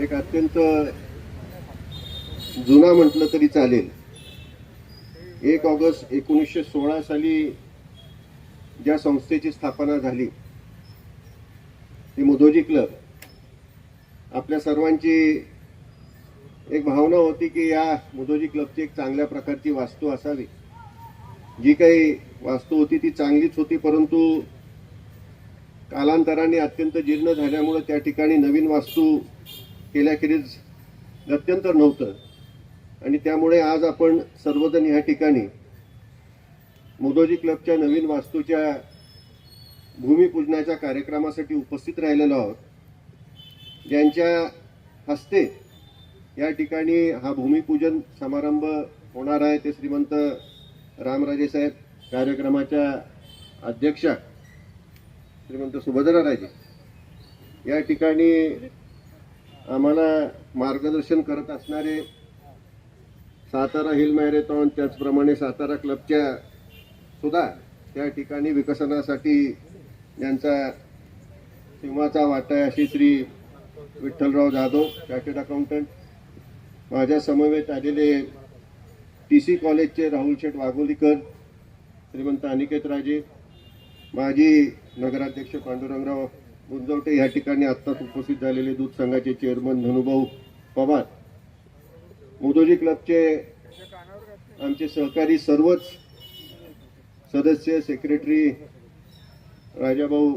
एक अत्यंत जुना म्हटलं तरी चालेल. एक ऑगस्ट एकोणीसशे सोळा साली ज्या संस्थेची स्थापना झाली ती मुदोजी क्लब आपल्या सर्वांची एक भावना होती की या मुदोजी क्लबची एक चांगल्या प्रकारची वास्तू असावी. जी काही वास्तू होती ती चांगलीच होती परंतु कालांतराने अत्यंत जीर्ण झाल्यामुळे त्या ठिकाणी नवीन वास्तू केल्याखेरीज गत्यंतर नव्हतं. आणि त्यामुळे आज आपण सर्वजण ह्या ठिकाणी मोदोजी क्लबच्या नवीन वास्तूच्या भूमिपूजनाच्या कार्यक्रमासाठी उपस्थित राहिलेलो आहोत. ज्यांच्या हस्ते या ठिकाणी हा भूमिपूजन समारंभ होणार आहे ते श्रीमंत रामराजे साहेब कार्यक्रमाच्या अध्यक्षा श्रीमंत सुभद्राराजे या ठिकाणी आम्हाला मार्गदर्शन करत असणारे सातारा हिल मॅरेथॉन त्याचप्रमाणे सातारा क्लबच्या सुद्धा त्या ठिकाणी विकसनासाठी ज्यांचा सिंहाचा वाटा आहे अशी श्री विठ्ठलराव जाधव चार्टर्ड अकाउंटंट माझ्या समवेत आलेले टी सी कॉलेजचे राहुल शेठ वाघोलीकर श्रीमंत अनिकेत राजे माजी नगराध्यक्ष पांडुरंगराव गुंजवटे या ठिकाणी आत्ताच उपस्थित झालेले दूध संघाचे चेअरमन धनुभाऊ पवार. मुदोजी क्लबचे आमचे सहकारी सर्वच सदस्य सेक्रेटरी राजाभाऊ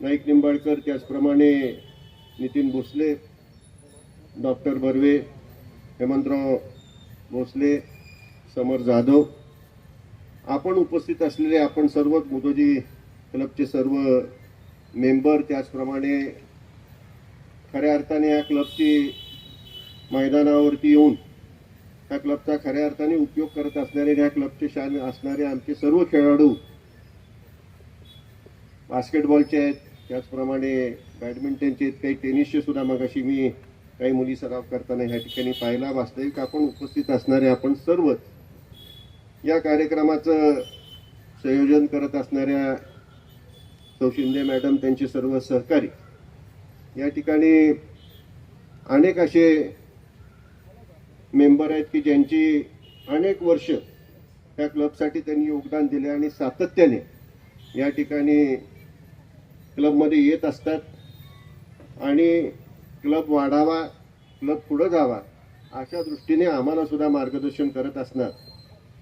नाईक निंबाळकर त्याचप्रमाणे नितीन भोसले डॉक्टर बर्वे हेमंतराव भोसले समर जाधव. आपण उपस्थित असलेले आपण सर्वच मुदोजी क्लबचे सर्व मेंबर त्याचप्रमाणे खऱ्या अर्थाने या क्लबची मैदानावरती येऊन त्या क्लबचा खऱ्या अर्थाने उपयोग करत असणारे ह्या क्लबचे शान असणारे आमचे सर्व खेळाडू बास्केटबॉलचे आहेत. त्याचप्रमाणे बॅडमिंटनचे आहेत. काही टेनिसचे सुद्धा मगाशी मी काही मुली सराव करताना ह्या ठिकाणी पाहिला वास्तविक आपण उपस्थित असणारे आपण सर्वच या कार्यक्रमाचं संयोजन करत असणाऱ्या सौ शिंदे मॅडम त्यांचे सर्व सहकारी. या ठिकाणी अनेक असे मेंबर आहेत की ज्यांची अनेक वर्ष त्या क्लबसाठी त्यांनी योगदान दिले आणि सातत्याने या ठिकाणी क्लबमध्ये येत असतात. आणि क्लब वाढावा क्लब पुढं जावा अशा दृष्टीने आम्हालासुद्धा मार्गदर्शन करत असणार.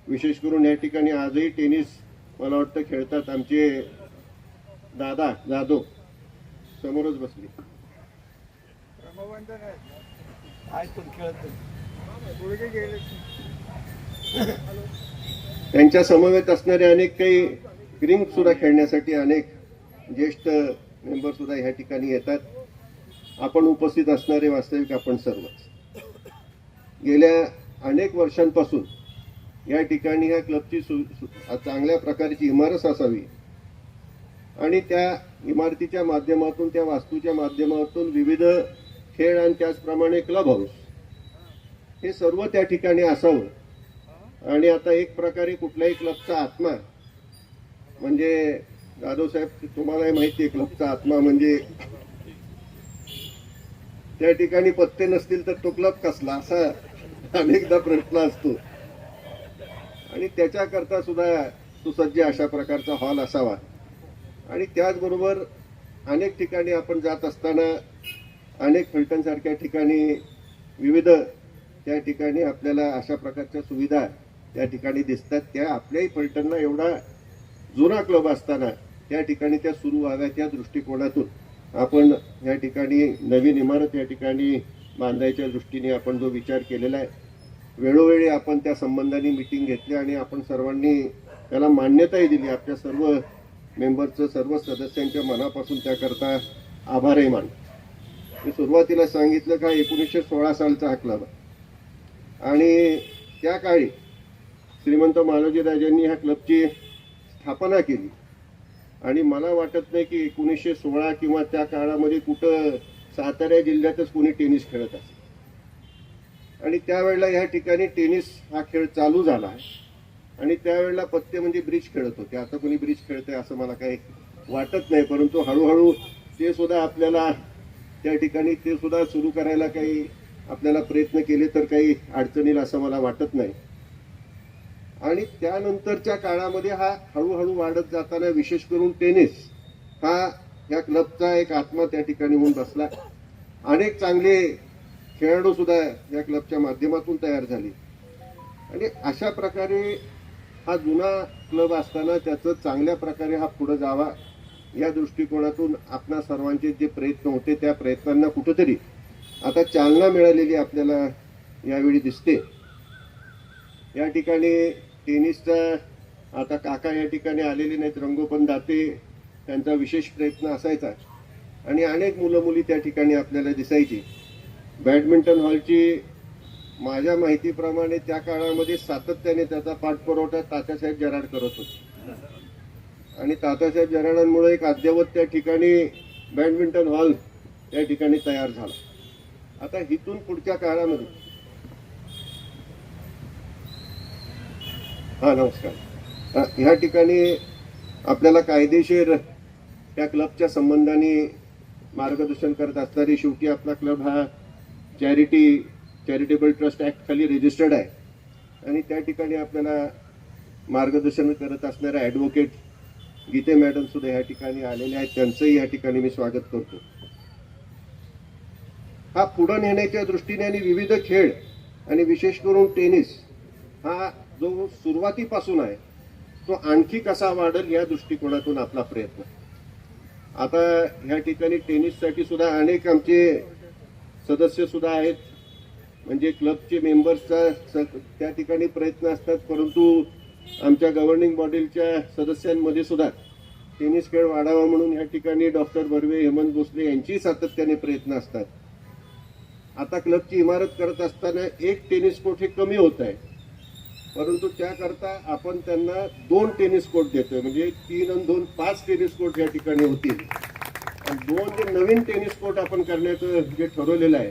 विशेष करून या ठिकाणी आजही टेनिस मला वाटतं खेळतात आमचे दादा जाधव समोरच बसले. पण खेळत गेले. त्यांच्या समवेत असणारे अनेक काही रिंग सुद्धा खेळण्यासाठी अनेक ज्येष्ठ मेंबर सुद्धा ह्या ठिकाणी येतात. आपण उपस्थित असणारे वास्तविक आपण सर्वच. गेल्या अनेक वर्षांपासून या ठिकाणी ह्या क्लबची सु- चांगल्या प्रकारची इमारत असावी आणि त्या इमारतीच्या माध्यमातून त्या वास्तूच्या माध्यमातून विविध खेळ आणि त्याचप्रमाणे क्लब हाऊस हे सर्व त्या ठिकाणी असावं. आणि आता एक प्रकारे कुठल्याही क्लबचा आत्मा म्हणजे जाधव साहेब तुम्हालाही माहिती आहे क्लबचा आत्मा म्हणजे त्या ठिकाणी पत्ते नसतील तर तो क्लब कसला असा अनेकदा प्रश्न असतो. आणि त्याच्याकरता सुद्धा सुसज्ज अशा प्रकारचा हॉल असावा. आणि त्याचबरोबर अनेक ठिकाणी आपण जात असताना अनेक फलटणसारख्या ठिकाणी विविध त्या ठिकाणी आपल्याला अशा प्रकारच्या सुविधा त्या ठिकाणी दिसतात. त्या आपल्याही फलटणला एवढा जुना क्लब असताना त्या ठिकाणी त्या सुरू व्हाव्या त्या दृष्टिकोनातून आपण या ठिकाणी नवीन इमारत या ठिकाणी बांधायच्या दृष्टीने आपण जो विचार केलेला आहे वेळोवेळी आपण त्या संबंधाने मिटिंग घेतली आणि आपण सर्वांनी त्याला मान्यताही दिली. आपल्या सर्व मेंबरचं सर्व सदस्यांच्या मनापासून त्याकरता आभारही मानतो. मी सुरुवातीला सांगितलं का एकोणीसशे सोळा सालचा हा क्लब आणि त्या काळी श्रीमंत मालोजी राजांनी ह्या क्लबची स्थापना केली. आणि मला वाटत नाही की एकोणीसशे सोळा किंवा त्या काळामध्ये कुठं सातारा जिल्ह्यातच कोणी टेनिस खेळत असेल. आणि त्यावेळेला या ठिकाणी टेनिस हा खेळ चालू झाला आहे. आणि त्यावेळेला पत्ते म्हणजे ब्रिज खेळत होते. आता कोणी ब्रिज खेळतंय असं मला काही वाटत नाही परंतु हळूहळू ते सुद्धा आपल्याला त्या ठिकाणी ते सुद्धा सुरू करायला काही आपल्याला प्रयत्न केले तर काही अडचणील असं मला वाटत नाही. आणि त्यानंतरच्या काळामध्ये हा हळूहळू वाढत जाताना विशेष करून टेनिस हा या क्लबचा एक आत्मा त्या ठिकाणी होऊन बसला. अनेक चांगले खेळाडूसुद्धा या क्लबच्या माध्यमातून तयार झाले. आणि अशा प्रकारे हा जुना क्लब असताना त्याचं चांगल्या प्रकारे हा पुढे जावा या दृष्टिकोनातून आपणा सर्वांचे जे प्रयत्न होते त्या प्रयत्नांना कुठंतरी आता चालना मिळालेली आपल्याला यावेळी दिसते. या ठिकाणी टेनिसचा आता काका या ठिकाणी आलेले नाहीत रंगोपण दाते त्यांचा विशेष प्रयत्न असायचा. आणि अनेक मुलं मुली त्या ठिकाणी आपल्याला दिसायची. बॅडमिंटन हॉलची माझ्या माहितीप्रमाणे त्या काळामध्ये सातत्याने त्याचा पाठपुरवठा तात्यासाहेब जराड करत होते. आणि तात्यासाहेब जराडांमुळे एक अद्ययावत त्या ठिकाणी बॅडमिंटन हॉल त्या ठिकाणी तयार झाला. आता इथून पुढच्या काळामध्ये. हा नमस्कार. ह्या ठिकाणी आपल्याला कायदेशीर त्या क्लबच्या संबंधाने मार्गदर्शन करत असणारी शेवटी आपला क्लब हा चॅरिटी चॅरिटेबल ट्रस्ट ॲक्ट खाली रजिस्टर्ड आहे. आणि त्या ठिकाणी आपल्याला मार्गदर्शन करत असणाऱ्या ॲडव्होकेट गीते मॅडमसुद्धा या ठिकाणी आलेले आहेत. त्यांचंही या ठिकाणी मी स्वागत करतो. हा पुढं नेण्याच्या दृष्टीने आणि विविध खेळ आणि विशेष करून टेनिस हा जो सुरुवातीपासून आहे तो आणखी कसा वाढेल या दृष्टिकोनातून आपला प्रयत्न. आता ह्या ठिकाणी टेनिससाठी सुद्धा अनेक आमचे सदस्य सुद्धा आहेत. म्हणजे क्लबचे मेंबर्सचा स- त्या ठिकाणी प्रयत्न असतात परंतु आमच्या गव्हर्निंग बॉडीच्या सदस्यांमध्ये सुद्धा टेनिस खेळ वाढावा म्हणून या ठिकाणी डॉक्टर बर्वे हेमंत भोसले यांची सातत्याने प्रयत्न असतात. आता क्लबची इमारत करत असताना एक टेनिस कोर्ट हे कमी होत आहे. परंतु त्याकरता आपण त्यांना दोन टेनिस कोर्ट देतोय म्हणजे तीन आणि दोन पाच टेनिस कोर्ट या ठिकाणी होतील. आणि दोन जे नवीन टेनिस कोर्ट आपण करण्याचं जे ठरवलेलं आहे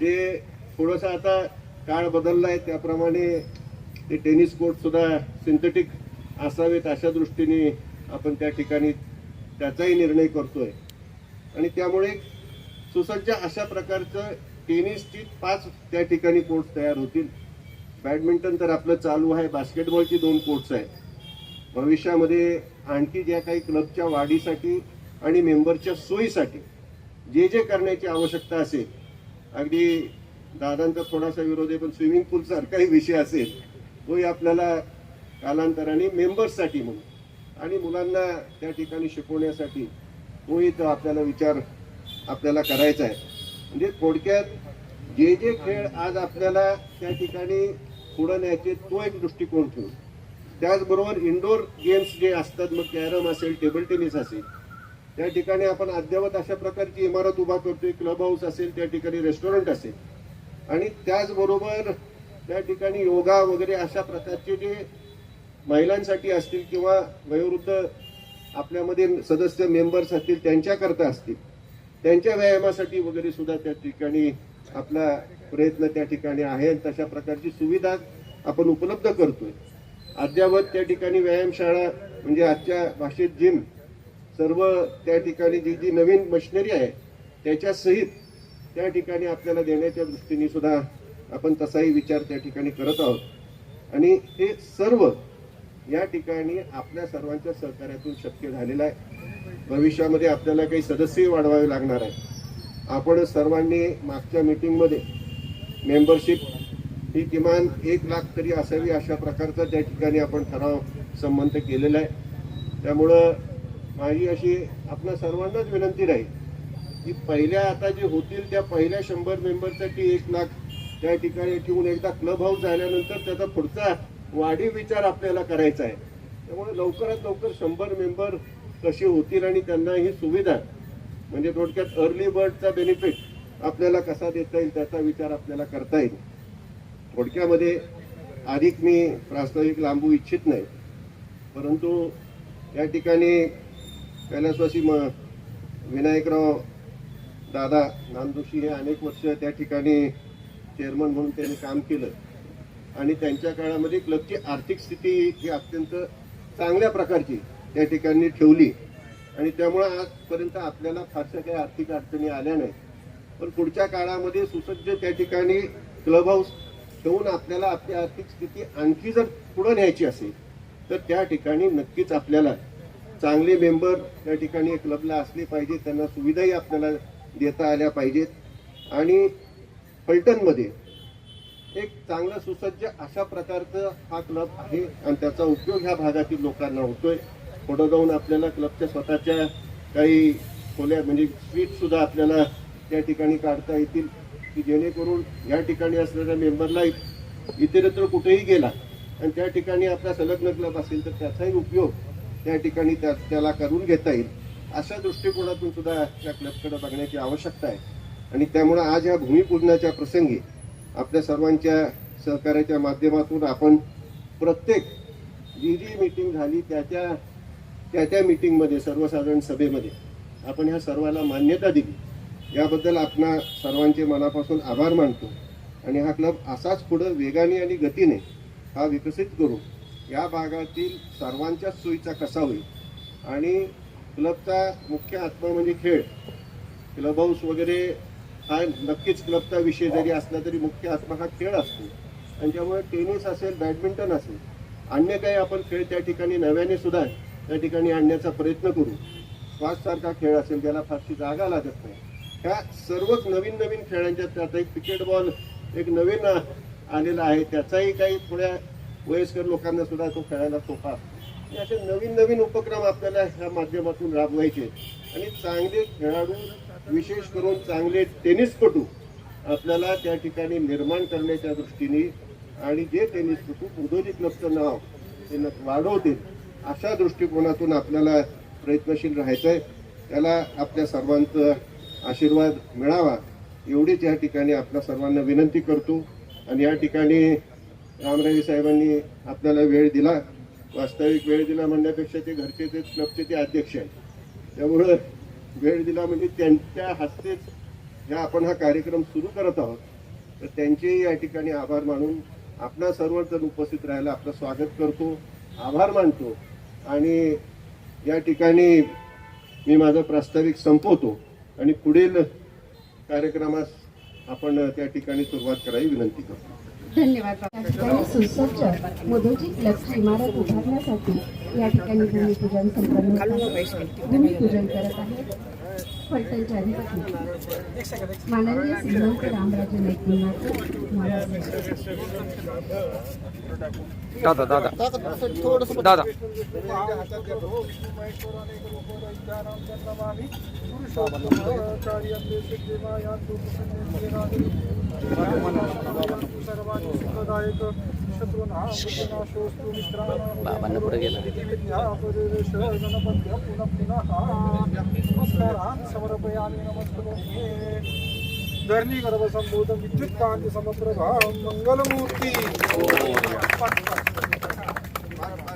ते थोडंसं आता काळ बदलला आहे त्याप्रमाणे ते टेनिस कोर्ट सुद्धा सिंथेटिक असावेत अशा दृष्टीने आपण त्या ठिकाणी त्याचाही निर्णय करतोय. आणि त्यामुळे सुसज्ज अशा प्रकारचं टेनिसची पाच त्या ठिकाणी कोर्ट्स तयार होतील. बॅडमिंटन तर आपलं चालू आहे बास्केटबॉलची दोन कोर्ट्स आहेत. भविष्यामध्ये आणखी ज्या काही क्लबच्या वाढीसाठी आणि मेंबरच्या सोयीसाठी जे जे करण्याची आवश्यकता असेल अगदी दादांचा थोडासा विरोध आहे पण स्विमिंग पूल सारखाही विषय असेल तोही आपल्याला कालांतराने मेंबर्ससाठी म्हणून आणि मुलांना त्या ठिकाणी शिकवण्यासाठी तोही तो आपल्याला विचार आपल्याला करायचा आहे. म्हणजे थोडक्यात जे जे खेळ आज आपल्याला त्या ठिकाणी पुढं न्यायचे तो एक दृष्टिकोन ठेवून त्याचबरोबर इंडोर गेम्स जे असतात मग कॅरम असेल टेबल टेनिस असेल त्या ठिकाणी आपण अद्ययावत अशा प्रकारची इमारत उभा करतोय क्लब हाऊस असेल त्या ठिकाणी रेस्टॉरंट असेल. आणि त्याचबरोबर त्या ठिकाणी योगा वगैरे अशा प्रकारचे जे महिलांसाठी असतील किंवा वयोवृद्ध आपल्यामध्ये सदस्य मेंबर्स असतील त्यांच्याकरता असतील त्यांच्या व्यायामासाठी वगैरे सुद्धा त्या ठिकाणी आपला प्रयत्न त्या ठिकाणी आहे तशा प्रकारची सुविधा आपण उपलब्ध करतोय. अद्यावत त्या ठिकाणी व्यायामशाळा म्हणजे आजच्या भाषेत जिम सर्व त्या ठिकाणी जी जी नवीन मशिनरी आहे त्याच्या सहित त्या ठिकाणी आपल्याला देण्याच्या दृष्टीने सुद्धा आपण तसाही विचार त्या ठिकाणी करत आहोत. आणि हे सर्व या ठिकाणी आपल्या सर्वांच्या सहकार्यातून शक्य झालेलं आहे. भविष्यामध्ये आपल्याला काही सदस्यही वाढवावे लागणार आहे आपण सर्वांनी मागच्या मीटिंगमध्ये मेंबरशिप ही किमान एक लाख तरी असावी अशा प्रकारचा त्या ठिकाणी आपण ठराव संबंध केलेला आहे. त्यामुळं माझी अशी आपल्या सर्वांनाच विनंती राहील की पहिल्या आता जे होतील त्या पहिल्या शंभर मेंबरसाठी एक लाख त्या ठिकाणी ठेवून एकदा क्लब हाऊस झाल्यानंतर त्याचा पुढचा वाढीव विचार आपल्याला करायचा आहे. त्यामुळे लवकरात लवकर शंभर मेंबर कसे होतील आणि त्यांना ही सुविधा म्हणजे थोडक्यात अर्ली बर्डचा बेनिफिट आपल्याला कसा देता येईल त्याचा विचार आपल्याला करता येईल. थोडक्यामध्ये अधिक मी प्रास्ताविक लांबू इच्छित नाही परंतु या ठिकाणी कैलासवासी म विनायकराव दादा नामदोशी हे अनेक वर्ष त्या ठिकाणी चेअरमन म्हणून त्यांनी काम केलं. आणि त्यांच्या काळामध्ये क्लबची आर्थिक स्थिती ही अत्यंत चांगल्या प्रकारची त्या ठिकाणी ठेवली. आणि त्यामुळं आजपर्यंत आपल्याला फारशा काही आर्थिक अडचणी आल्या नाही पण पुढच्या काळामध्ये सुसज्ज त्या ठिकाणी क्लब हाऊस ठेवून आपल्याला आपली आर्थिक स्थिती आणखी जर पुढं न्यायची असेल तर त्या ठिकाणी नक्कीच आपल्याला चांगले मेंबर त्या ठिकाणी क्लबला असले पाहिजे त्यांना सुविधाही आपल्याला देता आल्या पाहिजेत. आणि फलटनमध्ये एक चांगलं सुसज्ज अशा प्रकारचं हा क्लब आहे आणि त्याचा उपयोग ह्या भागातील लोकांना होतोय. पुढं जाऊन आपल्याला क्लबच्या स्वतःच्या काही खोल्या म्हणजे स्वीटसुद्धा आपल्याला त्या ठिकाणी काढता येतील की जेणेकरून या ठिकाणी असलेल्या मेंबरला इतरत्र कुठेही गेला आणि त्या ठिकाणी आपला संलग्न क्लब असेल तर त्याचाही उपयोग त्या ठिकाणी त्या त्याला करून घेता येईल. अशा दृष्टिकोनातून सुद्धा या क्लबकडे बघण्याची आवश्यकता आहे. आणि त्यामुळं आज या भूमिपूजनाच्या प्रसंगी आपल्या सर्वांच्या सहकार्याच्या माध्यमातून आपण प्रत्येक जी जी मीटिंग झाली त्या त्या त्या त्या मीटिंगमध्ये सर्वसाधारण सभेमध्ये आपण ह्या सर्वाला मान्यता दिली. याबद्दल आपणा सर्वांचे मनापासून आभार मानतो. आणि हा क्लब असाच पुढं वेगाने आणि गतीने हा विकसित करू. या भागातील सर्वांच्याच सोयीचा कसा होईल? आणि क्लबचा मुख्य आत्मा म्हणजे खेळ. क्लब हाऊस वगैरे हा नक्कीच क्लबचा विषय जरी असला तरी मुख्य आत्मा हा खेळ असतो. आणि त्यामुळे टेनिस असेल बॅडमिंटन असेल अन्य काही आपण खेळ त्या ठिकाणी नव्याने सुद्धा त्या ठिकाणी आणण्याचा प्रयत्न करू. श्वाससारखा खेळ असेल ज्याला फारशी जागा लागत नाही. ह्या सर्वच नवीन नवीन खेळांच्या त्यात एक क्रिकेट बॉल एक नवीन आलेला आहे. त्याचाही काही थोड्या वयस्कर लोकांना सुद्धा तो खेळायला सोपा असतो. असे नवीन नवीन उपक्रम आपल्याला ह्या माध्यमातून राबवायचे आणि चांगले खेळाडू विशेष करून चांगले टेनिसपटू आपल्याला त्या ठिकाणी निर्माण करण्याच्या दृष्टीने आणि जे टेनिसपटू उद्योजित क्लबचं नाव ते न- वाढवतील अशा दृष्टिकोनातून आपल्याला प्रयत्नशील राहायचं आहे त्याला आपल्या सर्वांचं आशीर्वाद मिळावा एवढीच या ठिकाणी आपल्या सर्वांना विनंती करतो. आणि या ठिकाणी रामराजे साहेबांनी आपल्याला वेळ दिला. वास्तविक वेळ दिला म्हणण्यापेक्षा ते घरचे ते क्लबचे ते अध्यक्ष आहेत. त्यामुळं वेळ दिला म्हणजे त्यांच्या हस्तेच ज्या आपण हा कार्यक्रम सुरू करत आहोत तर त्यांचेही या ठिकाणी आभार मानून आपणा सर्वजण उपस्थित राहायला आपलं स्वागत करतो आभार मानतो आणि या ठिकाणी मी माझं प्रास्ताविक संपवतो आणि पुढील कार्यक्रमास आपण त्या ठिकाणी सुरुवात करावी विनंती करतो. धन्यवाद बाबा. या ठिकाणी सुसज्ज मोदोजी क्लबची इमारत उभारण्यासाठी या ठिकाणी भूमिपूजन संपन्न भूमिपूजन करत आहेत फलटणचे अधिपती. माननीय श्रीमंत रामराजे नाईक महाराज. दादा. दादा. दादा बाबांना पुढे गेला. धरणी गर्भ संबोध विद्युत कांती समप्रभा मंगलमूर्ती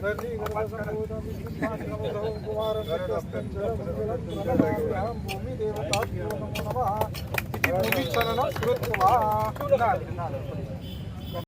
धरणी गर्भ संबोध विद्युत कांती समप्रभा कुमार